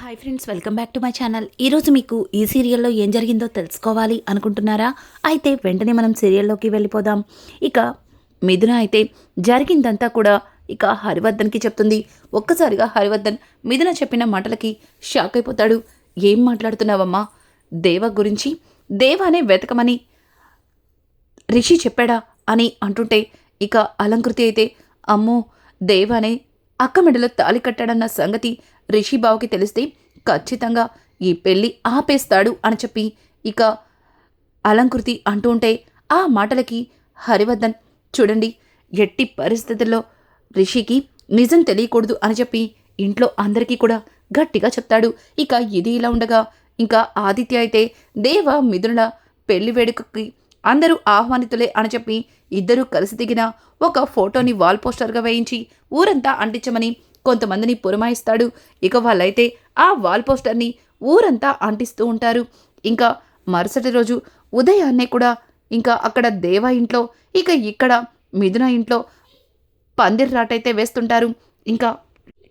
Hi friends welcome back to my channel ఈరోజు మీకు ఈ సీరియల్లో ఏం జరిగిందో తెలుసుకోవాలి అనుకుంటున్నారా? అయితే వెంటనే మనం సీరియల్లోకి వెళ్ళిపోదాం. ఇక మిథున అయితే జరిగిందంతా కూడా ఇక హరివర్ధన్కి చెప్తుంది. ఒక్కసారిగా హరివర్ధన్ మిథున చెప్పిన మాటలకి షాక్ అయిపోతాడు. ఏం మాట్లాడుతున్నావమ్మా? దేవ గురించి దేవానే వెతకమని రిషి చెప్పాడా అని అంటుంటే ఇక అలంకృతి అయితే అమ్మో దేవానే అక్క మెడలో తాలి కట్టాడన్న సంగతి రిషిబావుకి తెలిస్తే ఖచ్చితంగా ఈ పెళ్ళి ఆపేస్తాడు అని చెప్పి ఇక అలంకృతి అంటూ ఉంటే ఆ మాటలకి హరివర్ధన్ చూడండి ఎట్టి పరిస్థితుల్లో రిషికి నిజం తెలియకూడదు అని చెప్పి ఇంట్లో అందరికీ కూడా గట్టిగా చెప్తాడు. ఇక ఇది ఇలా ఉండగా ఇంకా ఆదిత్య అయితే దేవ మిథునుల పెళ్ళి వేడుకకి అందరూ ఆహ్వానితులే అని చెప్పి ఇద్దరూ కలిసి దిగిన ఒక ఫోటోని వాల్ పోస్టర్గా వేయించి ఊరంతా అంటించమని కొంతమందిని పురమాయిస్తాడు. ఇక వాళ్ళైతే ఆ వాల్ పోస్టర్ని ఊరంతా అంటిస్తూ ఉంటారు. ఇంకా మరుసటి రోజు ఉదయాన్నే కూడా ఇంకా అక్కడ దేవ ఇంట్లో ఇక ఇక్కడ మిథున ఇంట్లో పందిరి రాటైతే వేస్తుంటారు. ఇంకా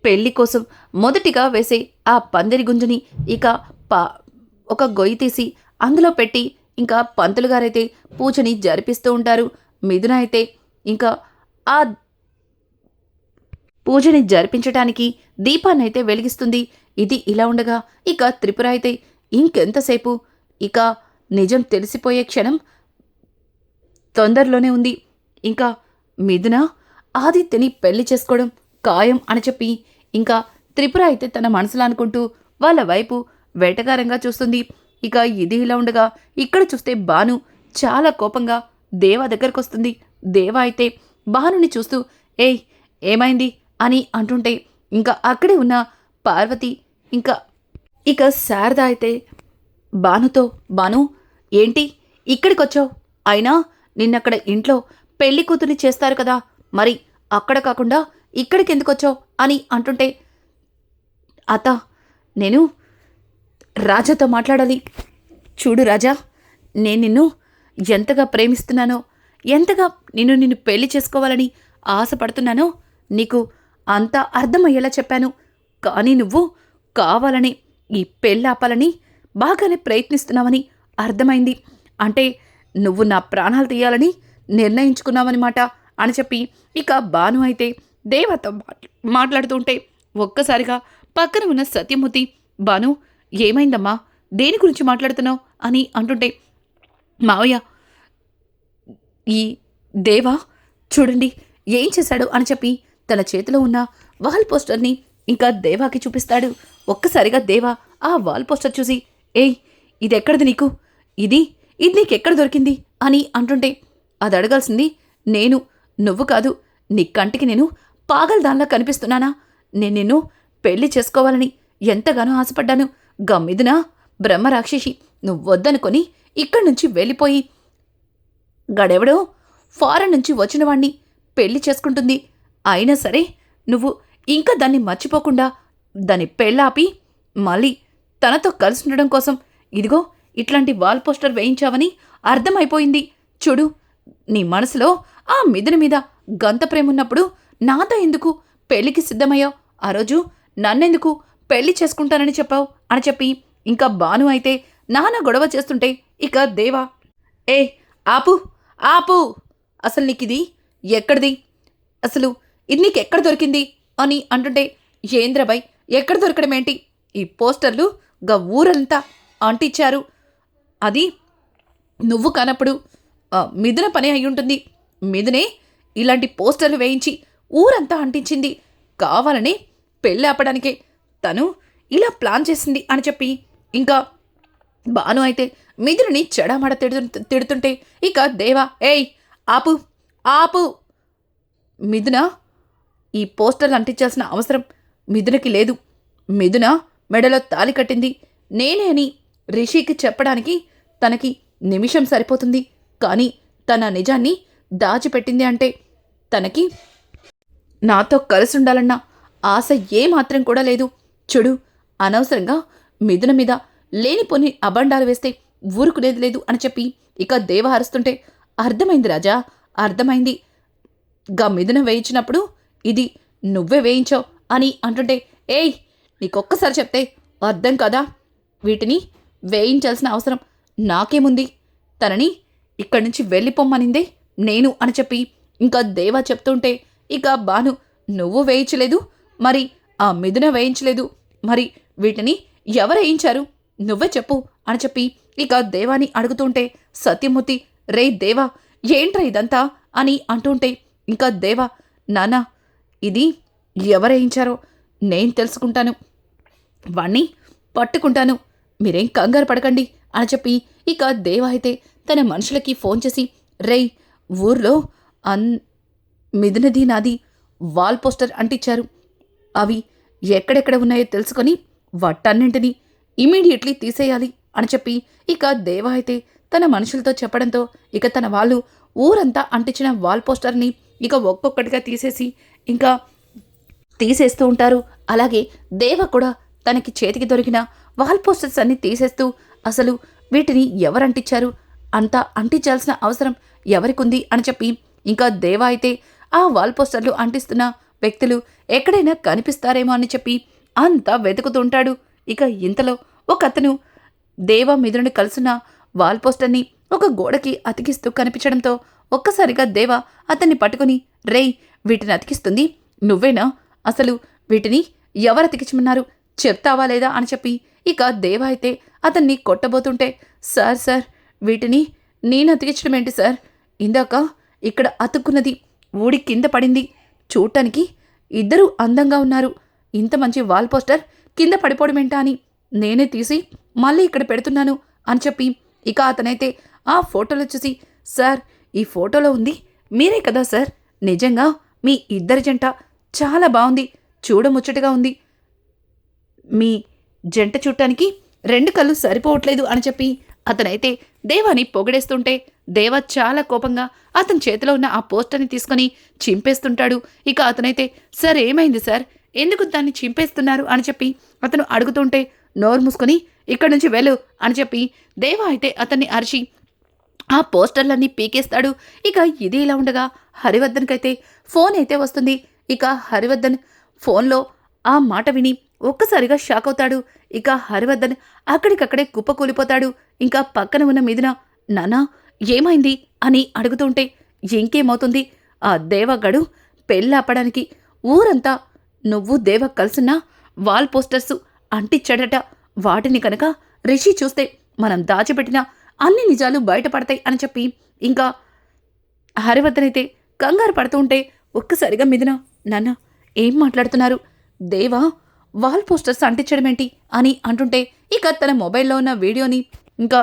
పెళ్ళి కోసం మొదటిగా వేసే ఆ పందిరి గుంజుని ఇక పా ఒక గొయ్యి తీసి అందులో పెట్టి ఇంకా పంతులు గారైతే పూజని జరిపిస్తూ ఉంటారు. మిథున అయితే ఇంకా ఆ పూజని జరిపించటానికి దీపాన్ని అయితే వెలిగిస్తుంది. ఇది ఇలా ఉండగా ఇక త్రిపుర అయితే ఇంకెంతసేపు? ఇక నిజం తెలిసిపోయే క్షణం తొందరలోనే ఉంది. ఇంకా మిథున ఆదిత్యని పెళ్ళి చేసుకోవడం ఖాయం అని చెప్పి ఇంకా త్రిపుర అయితే తన మనసులో అనుకుంటూ వాళ్ళ వైపు వేటగారంగా చూస్తుంది. ఇక ఇది ఇలా ఉండగా ఇక్కడ చూస్తే బాను చాలా కోపంగా దేవ దగ్గరకు వస్తుంది దేవా అయితే భానుని చూస్తూ ఏయ్ ఏమైంది? అని అంటుంటే ఇంకా అక్కడే ఉన్న పార్వతి ఇంకా ఇక శారద అయితే బానుతో బాను ఏంటి? ఇక్కడికి వచ్చావు అయినా నిన్నక్కడ ఇంట్లో పెళ్ళి కూతుర్ని చేస్తారు కదా. మరి అక్కడ కాకుండా ఇక్కడికి ఎందుకు వచ్చావు అని అంటుంటే అత్త నేను రాజాతో మాట్లాడాలి. చూడు రాజా నేను నిన్ను ఎంతగా ప్రేమిస్తున్నానో ఎంతగా నిన్ను నిన్ను పెళ్ళి చేసుకోవాలని ఆశపడుతున్నానో నీకు అంతా అర్థమయ్యేలా చెప్పాను. కానీ నువ్వు కావాలని ఈ పెళ్ళాపాలని బాగానే ప్రయత్నిస్తున్నావని అర్థమైంది. అంటే నువ్వు నా ప్రాణాలు తీయాలని నిర్ణయించుకున్నావన్నమాట అని చెప్పి ఇక బాను అయితే దేవతో మాట్లాడుతుంటే ఒక్కసారిగా పక్కన ఉన్న సత్యమూర్తి బాను ఏమైందమ్మా? దేని గురించి మాట్లాడుతున్నావు? అని అంటుంటే మావయ్య ఈ దేవా చూడండి ఏం చేశాడు? అని చెప్పి తన చేతిలో ఉన్న వాల్ పోస్టర్ని ఇంకా దేవాకి చూపిస్తాడు. ఒక్కసారిగా దేవా ఆ వాల్ పోస్టర్ చూసి ఏయ్ ఇది ఎక్కడిది నీకు? ఇది ఇది నీకెక్కడ దొరికింది? అని అంటుంటే అది అడగాల్సింది నేను నువ్వు కాదు నీ కంటికి నేను పాగల దానిలా కనిపిస్తున్నానా? నేను నిన్ను పెళ్ళి చేసుకోవాలని ఎంతగానో ఆశపడ్డాను. గమ్మిదినా బ్రహ్మరాక్షసి నువ్వొద్దనుకొని ఇక్కడి నుంచి వెళ్ళిపోయి గడెవడో ఫారెన్ నుంచి వచ్చిన వాణ్ణి పెళ్ళి చేసుకుంటుంది. అయినా సరే నువ్వు ఇంకా దాన్ని మర్చిపోకుండా దాన్ని పెళ్ళాపి మళ్ళీ తనతో కలిసి ఉండడం కోసం ఇదిగో ఇట్లాంటి వాల్ పోస్టర్ వేయించావని అర్థమైపోయింది. చూడు నీ మనసులో ఆ మిథున మీద గంత ప్రేమ ఉన్నప్పుడు నాతో ఎందుకు పెళ్ళికి సిద్ధమయ్యావు? ఆ రోజు నన్నెందుకు పెళ్ళి చేసుకుంటానని చెప్పావు? అని చెప్పి ఇంకా బాను అయితే నాన్న గొడవ చేస్తుంటే ఇక దేవా ఏ ఆపు ఆపు. అసలు నీకు ఇది ఎక్కడిది? అసలు ఇది నీకు ఎక్కడ దొరికింది? అని అంటుంటే ఏంద్రబాయ్ ఎక్కడ దొరకడం ఏంటి? ఈ పోస్టర్లు గా ఊరంతా అంటించారు అది నువ్వు కానప్పుడు మిథున పని అయి ఉంటుంది. మిథునే ఇలాంటి పోస్టర్లు వేయించి ఊరంతా అంటించింది. కావాలని పెళ్ళి ఆపడానికే తను ఇలా ప్లాన్ చేసింది అని చెప్పి ఇంకా బాను అయితే మిథుని చెడామడ తిడుతు తిడుతుంటే ఇక దేవా ఏయ్ ఆపు ఆపు. మిథున ఈ పోస్టర్లు అంటించాల్సిన అవసరం మిథునకి లేదు. మిథున మెడలో తాలి కట్టింది. నేనే అని రిషికి చెప్పడానికి తనకి నిమిషం సరిపోతుంది. కానీ తన నిజాన్ని దాచిపెట్టింది అంటే తనకి నాతో కలిసి ఉండాలన్న ఆశ ఏమాత్రం కూడా లేదు. చూడు అనవసరంగా మిథున మీద లేనిపోని అబండాలు వేస్తే ఊరుకునేది లేదు అని చెప్పి ఇక దేవ హరుస్తుంటే అర్థమైంది రాజా అర్థమైంది. గా మిథున వేయించినప్పుడు ఇది నువ్వే వేయించావు అని అంటుంటే ఏయ్ నీకొక్కసారి చెప్తే అర్థం కదా? వీటిని వేయించాల్సిన అవసరం నాకేముంది? తనని ఇక్కడి నుంచి వెళ్ళిపోమ్మనిందే నేను అని చెప్పి ఇంకా దేవా చెప్తుంటే ఇక బాను నువ్వు వేయించలేదు మరి ఆ మిథున వేయించలేదు మరి వీటిని ఎవరు వేయించారు? నువ్వే చెప్పు అని చెప్పి ఇక దేవాని అడుగుతుంటే సత్యమూర్తి రే దేవా ఏంట్రా ఇదంతా? అని అంటుంటే ఇంకా దేవా నానా ఇది ఎవరేయించారో నేను తెలుసుకుంటాను. వాణ్ణి పట్టుకుంటాను. మీరేం కంగారు పడకండి అని చెప్పి ఇక దేవ అయితే తన మనుషులకి ఫోన్ చేసి రేయ్ ఊర్లో అన్ మిథునది నాది వాల్ పోస్టర్ అంటించారు అవి ఎక్కడెక్కడ ఉన్నాయో తెలుసుకొని వాటన్నింటినీ ఇమీడియట్లీ తీసేయాలి అని చెప్పి ఇక దేవ అయితే తన మనుషులతో చెప్పడంతో ఇక తన వాళ్ళు ఊరంతా అంటించిన వాల్ పోస్టర్ని ఇక ఒక్కొక్కటిగా తీసేసి ఇంకా తీసేస్తూ ఉంటారు. అలాగే దేవ కూడా తనకి చేతికి దొరికిన వాల్ పోస్టర్స్ అన్ని తీసేస్తూ అసలు వీటిని ఎవరంటించారు అంతా అంటించాల్సిన అవసరం ఎవరికుంది అని చెప్పి ఇంకా దేవ అయితే ఆ వాల్ పోస్టర్లు అంటిస్తున్న వ్యక్తులు ఎక్కడైనా కనిపిస్తారేమో అని చెప్పి అంతా వెతుకుతుంటాడు ఇక ఇంతలో ఒక అతను దేవ మిదురుని కలుసున్న వాల్ పోస్టర్ని ఒక గోడకి అతికిస్తూ కనిపించడంతో ఒక్కసారిగా దేవ అతన్ని పట్టుకుని రేయ్ వీటిని అతికిస్తుంది నువ్వేనా? అసలు వీటిని ఎవరు అతికించమన్నారు? చెప్తావా లేదా? అని చెప్పి ఇక దేవ అయితే అతన్ని కొట్టబోతుంటే సార్ సార్ వీటిని నేను అతికించడం ఏంటి సార్? ఇందాక ఇక్కడ అతుక్కున్నది ఊడి కింద పడింది. చూడటానికి ఇద్దరూ అందంగా ఉన్నారు. ఇంత మంచి వాల్ పోస్టర్ కింద పడిపోవడం ఏంటా అని నేనే తీసి మళ్ళీ ఇక్కడ పెడుతున్నాను అని చెప్పి ఇక అతనైతే ఆ ఫోటోలు చూసి సార్ ఈ ఫోటోలో ఉంది. మీరే కదా సార్? నిజంగా మీ ఇద్దరి జంట చాలా బాగుంది. చూడముచ్చటగా ఉంది. మీ జంట చూడటానికి రెండు కళ్ళు సరిపోవట్లేదు అని చెప్పి అతనైతే దేవాని పొగడేస్తుంటే దేవ చాలా కోపంగా అతని చేతిలో ఉన్న ఆ పోస్టర్ని తీసుకొని చింపేస్తుంటాడు. ఇక అతనైతే సార్ ఏమైంది సార్? ఎందుకు దాన్ని చింపేస్తున్నారు? అని చెప్పి అతను అడుగుతుంటే నోరు మూసుకొని ఇక్కడి నుంచి వెళ్ళు అని చెప్పి దేవ అయితే అతన్ని అరిచి ఆ పోస్టర్లన్నీ పీకేస్తాడు. ఇక ఇది ఇలా ఉండగా హరివర్ధన్కైతే ఫోన్ అయితే వస్తుంది. ఇక హరివర్ధన్ ఫోన్లో ఆ మాట విని ఒక్కసారిగా షాక్ అవుతాడు. ఇక హరివర్ధన్ అక్కడికక్కడే కుప్పకూలిపోతాడు. ఇంకా పక్కన ఉన్న మీదిన నానా ఏమైంది? అని అడుగుతుంటే ఇంకేమవుతుంది? ఆ దేవగడు పెళ్ళాపడానికి ఊరంతా నువ్వు దేవ కలిసినా వాల్ పోస్టర్సు అంటిచ్చాడట వాటిని కనుక రిషి చూస్తే మనం దాచిపెట్టిన అన్ని నిజాలు బయటపడతాయి అని చెప్పి ఇంకా హరివర్ధన్ అయితే కంగారు పడుతూ ఉంటే ఒక్కసారిగా మిదిన నాన్న ఏం మాట్లాడుతున్నారు? దేవా వాల్ పోస్టర్స్ అంటించడం ఏంటి అని అంటుంటే ఇక తన మొబైల్లో ఉన్న వీడియోని ఇంకా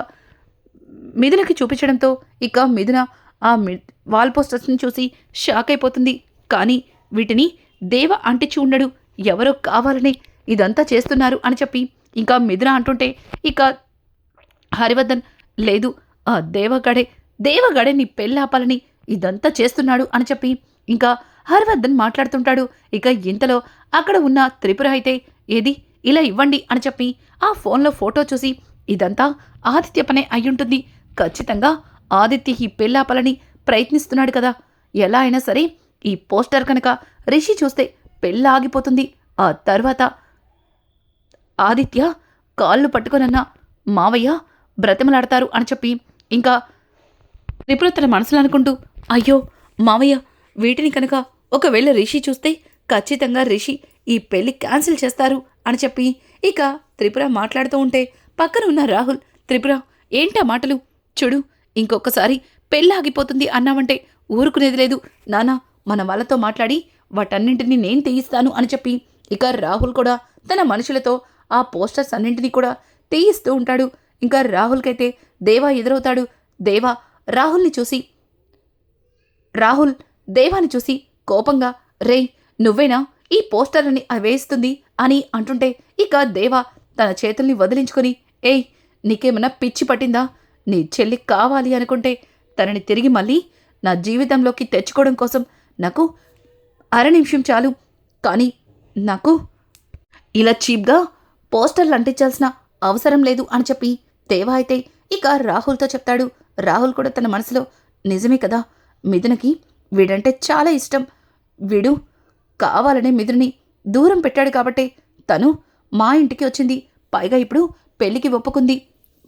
మిథునకి చూపించడంతో ఇక మిథున ఆ మి వాల్ పోస్టర్స్ని చూసి షాక్ అయిపోతుంది. కానీ వీటిని దేవ అంటించి ఉండడు. ఎవరో కావాలని ఇదంతా చేస్తున్నారు అని చెప్పి ఇంకా మిథున అంటుంటే ఇక హరివర్ధన్ లేదు ఆ దేవగడే దేవగడే నీ పెళ్ళాపాలని ఇదంతా చేస్తున్నాడు అని చెప్పి ఇంకా హర్వర్ధన్ మాట్లాడుతుంటాడు. ఇక ఇంతలో అక్కడ ఉన్న త్రిపుర అయితే ఏది ఇలా ఇవ్వండి అని చెప్పి ఆ ఫోన్లో ఫోటో చూసి ఇదంతా ఆదిత్య పనే అయ్యుంటుంది. ఖచ్చితంగా ఆదిత్య ఈ పెళ్ళాపాలని ప్రయత్నిస్తున్నాడు కదా. ఎలా అయినా సరే ఈ పోస్టర్ కనుక రిషి చూస్తే పెళ్ళ ఆగిపోతుంది ఆ తర్వాత ఆదిత్య కాళ్ళు పట్టుకొనన్న మావయ్య బ్రతిమలాడతారు అని చెప్పి ఇంకా త్రిపుర తన మనసులో అనుకుంటూ అయ్యో మావయ్య వీటిని కనుక ఒకవేళ రిషి చూస్తే ఖచ్చితంగా రిషి ఈ పెళ్ళి క్యాన్సిల్ చేస్తారు అని చెప్పి ఇక త్రిపుర మాట్లాడుతూ ఉంటే పక్కన ఉన్న రాహుల్ త్రిపుర ఏంటా మాటలు? చూడు ఇంకొకసారి పెళ్ళి ఆగిపోతుంది అన్నామంటే ఊరుకునేది లేదు. నానా మన వాళ్ళతో మాట్లాడి వాటన్నింటినీ నేను తీయిస్తాను అని చెప్పి ఇక రాహుల్ కూడా తన మనుషులతో ఆ పోస్టర్స్ అన్నింటినీ కూడా తీయిస్తూ ఉంటాడు. ఇంకా రాహుల్కైతే దేవా ఎదురవుతాడు. దేవా రాహుల్ని చూసి రాహుల్ దేవాని చూసి కోపంగా రేయ్ నువ్వేనా? ఈ పోస్టర్లని వేయిస్తుంది అని అంటుంటే ఇక దేవా తన చేతుల్ని వదిలించుకొని ఏయ్ నీకేమన్నా పిచ్చి పట్టిందా? నీ చెల్లి కావాలి అనుకుంటే తనని తిరిగి మళ్ళీ నా జీవితంలోకి తెచ్చుకోవడం కోసం నాకు అర నిమిషం చాలు. కానీ నాకు ఇలా చీప్గా పోస్టర్లు అంటించాల్సిన అవసరం లేదు అని చెప్పి దేవా అయితే ఇక రాహుల్తో చెప్తాడు. రాహుల్ కూడా తన మనసులో నిజమే కదా మిథునకి వీడంటే చాలా ఇష్టం. వీడు కావాలనే మిథుని దూరం పెట్టాడు కాబట్టే తను మా ఇంటికి వచ్చింది. పైగా ఇప్పుడు పెళ్ళికి ఒప్పుకుంది.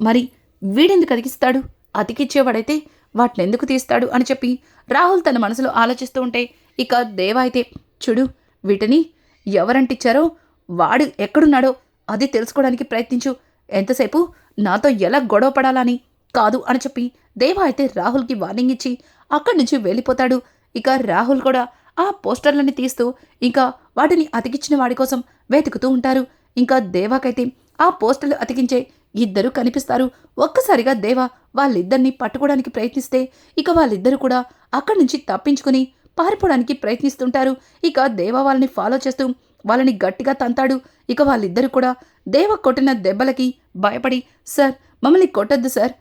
మరి వీడెందుకు అతికిస్తాడు? అతికిచ్చేవాడైతే వాటిని ఎందుకు తీస్తాడు? అని చెప్పి రాహుల్ తన మనసులో ఆలోచిస్తూ ఉంటే ఇక దేవ అయితే చూడు వీటిని ఎవరంటిచ్చారో వాడు ఎక్కడున్నాడో అది తెలుసుకోవడానికి ప్రయత్నించు. ఎంతసేపు? నాతో ఎలా గొడవ పడాలని? కాదు అని చెప్పి దేవా అయితే రాహుల్కి వార్నింగ్ ఇచ్చి అక్కడి నుంచి వెళ్ళిపోతాడు. ఇక రాహుల్ కూడా ఆ పోస్టర్లని తీస్తూ ఇంకా వాటిని అతికించిన వాడి కోసం వెతుకుతూ ఉంటారు. ఇంకా దేవాకైతే ఆ పోస్టర్లు అతికించే ఇద్దరు కనిపిస్తారు. ఒక్కసారిగా దేవా వాళ్ళిద్దరిని పట్టుకోవడానికి ప్రయత్నిస్తే ఇక వాళ్ళిద్దరూ కూడా అక్కడి నుంచి తప్పించుకుని పారిపోవడానికి ప్రయత్నిస్తుంటారు. ఇక దేవా వాళ్ళని ఫాలో చేస్తూ వాళ్ళని గట్టిగా తంతాడు. ఇక వాళ్ళిద్దరు కూడా దేవ కొట్టిన దెబ్బలకి భయపడి సార్ మమ్మల్ని కొట్టద్దు సార్.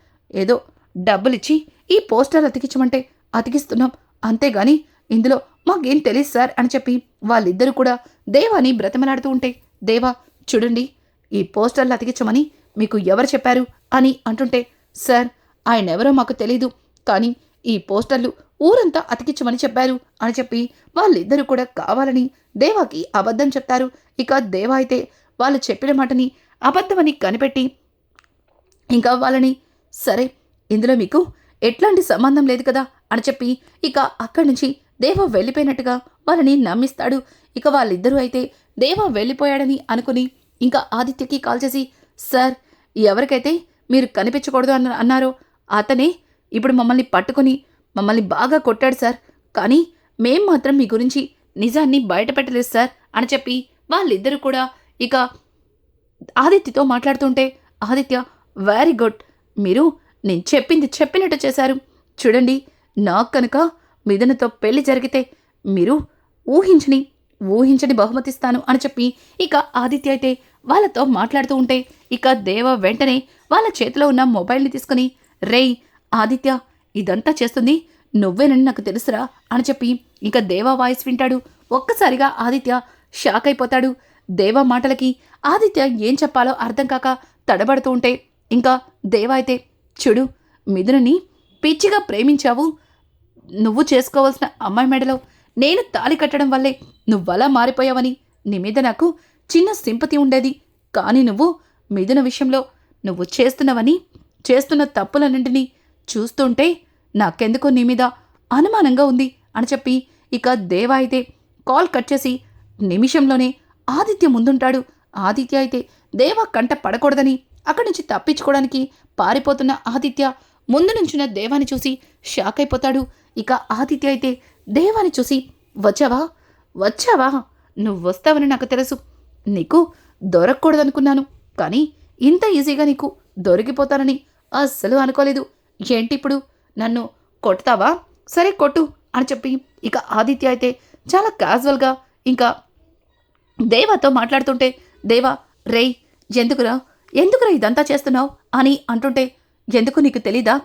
ఏదో డబ్బులిచ్చి ఈ పోస్టర్ అతికించమంటే అతికిస్తున్నాం. అంతేగాని ఇందులో మాకేం తెలియదు సార్ అని చెప్పి వాళ్ళిద్దరూ కూడా దేవాని బ్రతమలాడుతూ ఉంటే దేవా చూడండి ఈ పోస్టర్లు అతికించమని మీకు ఎవరు చెప్పారు? అని అంటుంటే సార్ ఆయన ఎవరో మాకు తెలీదు. కానీ ఈ పోస్టర్లు ఊరంతా అతికించమని చెప్పారు. అని చెప్పి వాళ్ళిద్దరూ కూడా కావాలని దేవాకి అబద్ధం చెప్తారు. ఇక దేవా అయితే వాళ్ళు చెప్పిన మాటని అబద్ధమని కనిపెట్టి ఇంకా వాళ్ళని సరే ఇందులో మీకు ఎట్లాంటి సంబంధం లేదు కదా? అని చెప్పి ఇక అక్కడి నుంచి దేవ వెళ్ళిపోయినట్టుగా వాళ్ళని నమ్మిస్తాడు. ఇక వాళ్ళిద్దరూ అయితే దేవ వెళ్ళిపోయాడని అనుకుని ఇంకా ఆదిత్యకి కాల్ చేసి సార్ ఎవరికైతే మీరు కనిపించకూడదు అన్న అన్నారో అతనే ఇప్పుడు మమ్మల్ని పట్టుకుని మమ్మల్ని బాగా కొట్టాడు సార్. కానీ మేం మాత్రం మీ గురించి నిజాన్ని బయటపెట్టలేదు సార్ అని చెప్పి వాళ్ళిద్దరూ కూడా ఇక ఆదిత్యతో మాట్లాడుతుంటే ఆదిత్య వెరీ గుడ్ మీరు నేను చెప్పింది చెప్పినట్టు చేశారు. చూడండి నాకు కనుక మిథునతో పెళ్ళి జరిగితే మీరు ఊహించని ఊహించని బహుమతిస్తాను అని చెప్పి ఇక ఆదిత్య అయితే వాళ్ళతో మాట్లాడుతూ ఉంటే ఇక దేవ వెంటనే వాళ్ళ చేతిలో ఉన్న మొబైల్ని తీసుకుని రేయ్ ఆదిత్య ఇదంతా చేస్తుంది నువ్వేనని నాకు తెలుసురా అని చెప్పి ఇంకా దేవా వాయిస్ వింటాడు. ఒక్కసారిగా ఆదిత్య షాక్ అయిపోతాడు. దేవా మాటలకి ఆదిత్య ఏం చెప్పాలో అర్థం కాక తడబడుతూ ఉంటే ఇంకా దేవా అయితే చూడు మిథునని పిచ్చిగా ప్రేమించావు. నువ్వు చేసుకోవాల్సిన అమ్మాయి మెడలో నేను తాళి కట్టడం వల్లే నువ్వలా మారిపోయావని. నీ మీద నాకు చిన్న సింపతి ఉండేది. కానీ నువ్వు మిథున విషయంలో నువ్వు చేస్తున్నవని చేస్తున్న తప్పులన్నింటినీ చూస్తుంటే నాకెందుకో నీ మీద అనుమానంగా ఉంది అని చెప్పి ఇక దేవ అయితే కాల్ కట్ చేసి నిమిషంలోనే ఆదిత్య ముందుంటాడు. ఆదిత్య అయితే దేవ కంట పడకూడదని అక్కడి నుంచి తప్పించుకోవడానికి పారిపోతున్న ఆదిత్య ముందు నుంచున్న దేవాని చూసి షాక్ అయిపోతాడు. ఇక ఆదిత్య అయితే దేవాని చూసి వచ్చావా? వచ్చావా? నువ్వు వస్తావని నాకు తెలుసు. నీకు దొరకకూడదనుకున్నాను. కానీ ఇంత ఈజీగా నీకు దొరికిపోతానని అస్సలు అనుకోలేదు. ఏంటి ఇప్పుడు? నన్ను కొడతావా? సరే కొట్టు అని చెప్పి ఇక ఆదిత్య అయితే చాలా క్యాజువల్గా ఇంకా దేవాతో మాట్లాడుతుంటే దేవా రేయ్ ఎందుకురా? ఎందుకురా ఇదంతా చేస్తున్నావు? అని అంటుంటే ఎందుకు నీకు తెలీదా?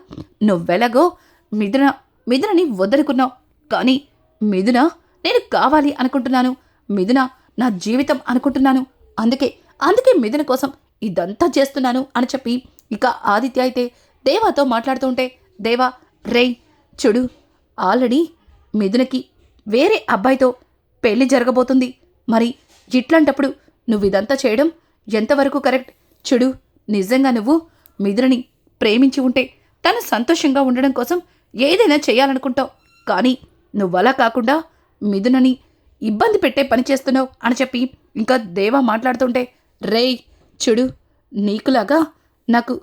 నువ్వెలాగో మిథున మిథునని వద్దనుకున్నావు. కానీ మిథున నేను కావాలి అనుకుంటున్నాను. మిథున నా జీవితం అనుకుంటున్నాను. అందుకే అందుకే మిథున కోసం ఇదంతా చేస్తున్నాను అని చెప్పి ఇక ఆదిత్య అయితే దేవాతో మాట్లాడుతూ ఉంటే దేవా రేయ్ చూడు ఆల్రెడీ మిథునకి వేరే అబ్బాయితో పెళ్ళి జరగబోతుంది. మరి ఇట్లాంటప్పుడు నువ్వు ఇదంతా చేయడం ఎంతవరకు కరెక్ట్? చూడు నిజంగా నువ్వు మిథునని ప్రేమించి ఉంటే తను సంతోషంగా ఉండడం కోసం ఏదైనా చేయాలనుకుంటావు. కానీ నువ్వలా కాకుండా మిథునని ఇబ్బంది పెట్టే పని చేస్తున్నావు అని చెప్పి ఇంకా దేవా మాట్లాడుతుంటే రేయ్ చూడు నీకులాగా నాకు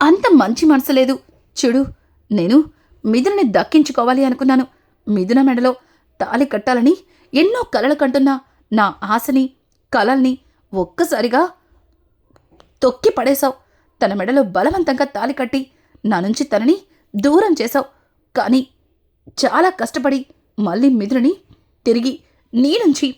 అంత మంచి మనసు లేదు. చూడు నేను మిథునని దక్కించుకోవాలి అనుకున్నాను. మిథున మెడలో తాలి కట్టాలని ఎన్నో కలలు కంటున్న నా ఆశని కలల్ని ఒక్కసారిగా తొక్కి పడేశావు. తన మెడలో బలవంతంగా తాలి కట్టి నా నుంచి తనని దూరం చేశావు. కానీ చాలా కష్టపడి మళ్ళీ మిథునని తిరిగి నీ నుంచి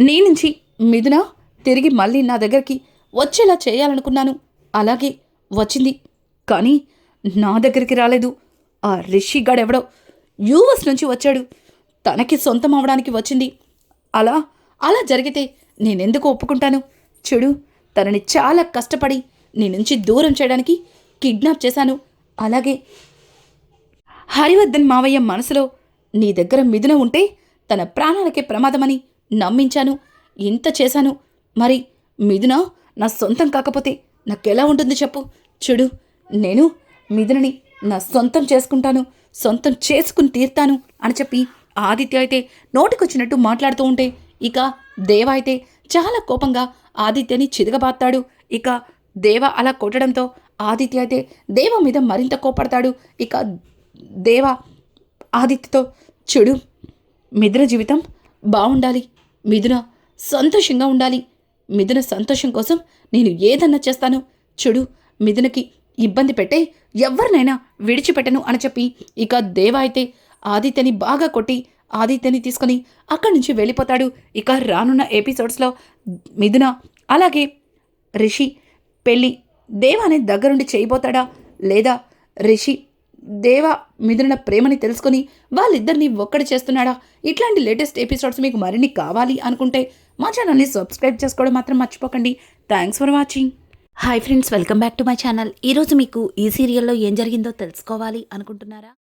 నీ నుంచి మిథున తిరిగి మళ్ళీ నా దగ్గరికి వచ్చేలా చేయాలనుకున్నాను. అలాగే వచ్చింది. కానీ నా దగ్గరికి రాలేదు. ఆ రిషి రిషిగాడెవడో యూఎస్ నుంచి వచ్చాడు. తనకి సొంతం అవడానికి వచ్చింది. అలా అలా జరిగితే నేనెందుకు ఒప్పుకుంటాను? చెడు తనని చాలా కష్టపడి నీ నుంచి దూరం చేయడానికి కిడ్నాప్ చేశాను. అలాగే హరివర్ధన్ మావయ్య మనసులో నీ దగ్గర మిథున ఉంటే తన ప్రాణాలకే ప్రమాదమని నమ్మించాను. ఇంత చేశాను. మరి మిథున నా సొంతం కాకపోతే నాకెలా ఉంటుంది చెప్పు? చూడు నేను మిథునని నా సొంతం చేసుకుంటాను సొంతం చేసుకుని తీర్తాను అని చెప్పి ఆదిత్య అయితే నోటికొచ్చినట్టు మాట్లాడుతూ ఉంటే ఇక దేవ అయితే చాలా కోపంగా ఆదిత్యని చితకబాస్తాడు ఇక దేవ అలా కొట్టడంతో ఆదిత్య అయితే దేవ మీద మరింత కోపడతాడు. ఇక దేవ ఆదిత్యతో చెడు మిథున జీవితం బాగుండాలి. మిథున సంతోషంగా ఉండాలి. మిథున సంతోషం కోసం నేను ఏదన్నా చేస్తాను. చెడు మిథునకి ఇబ్బంది పెట్టే ఎవరినైనా విడిచిపెట్టను అని చెప్పి ఇక దేవ అయితే ఆదిత్యని బాగా కొట్టి ఆదిత్యని తీసుకొని అక్కడి నుంచి వెళ్ళిపోతాడు. ఇక రానున్న ఎపిసోడ్స్లో మిథున అలాగే రిషి పెళ్ళి దేవాని దగ్గరుండి చేయబోతాడా లేదా రిషి దేవ మిథున ప్రేమని తెలుసుకొని వాళ్ళిద్దరిని ఒక్కడి చేస్తున్నాడా? ఇట్లాంటి లేటెస్ట్ ఎపిసోడ్స్ మీకు మరిన్ని కావాలి అనుకుంటే మా ఛానల్ని సబ్స్క్రైబ్ చేసుకోవడం మాత్రం మర్చిపోకండి. Thanks for watching hi friends welcome back to my channel ఈరోజు మీకు ఈ సీరియల్లో ఏం జరిగిందో తెలుసుకోవాలి అనుకుంటున్నారా?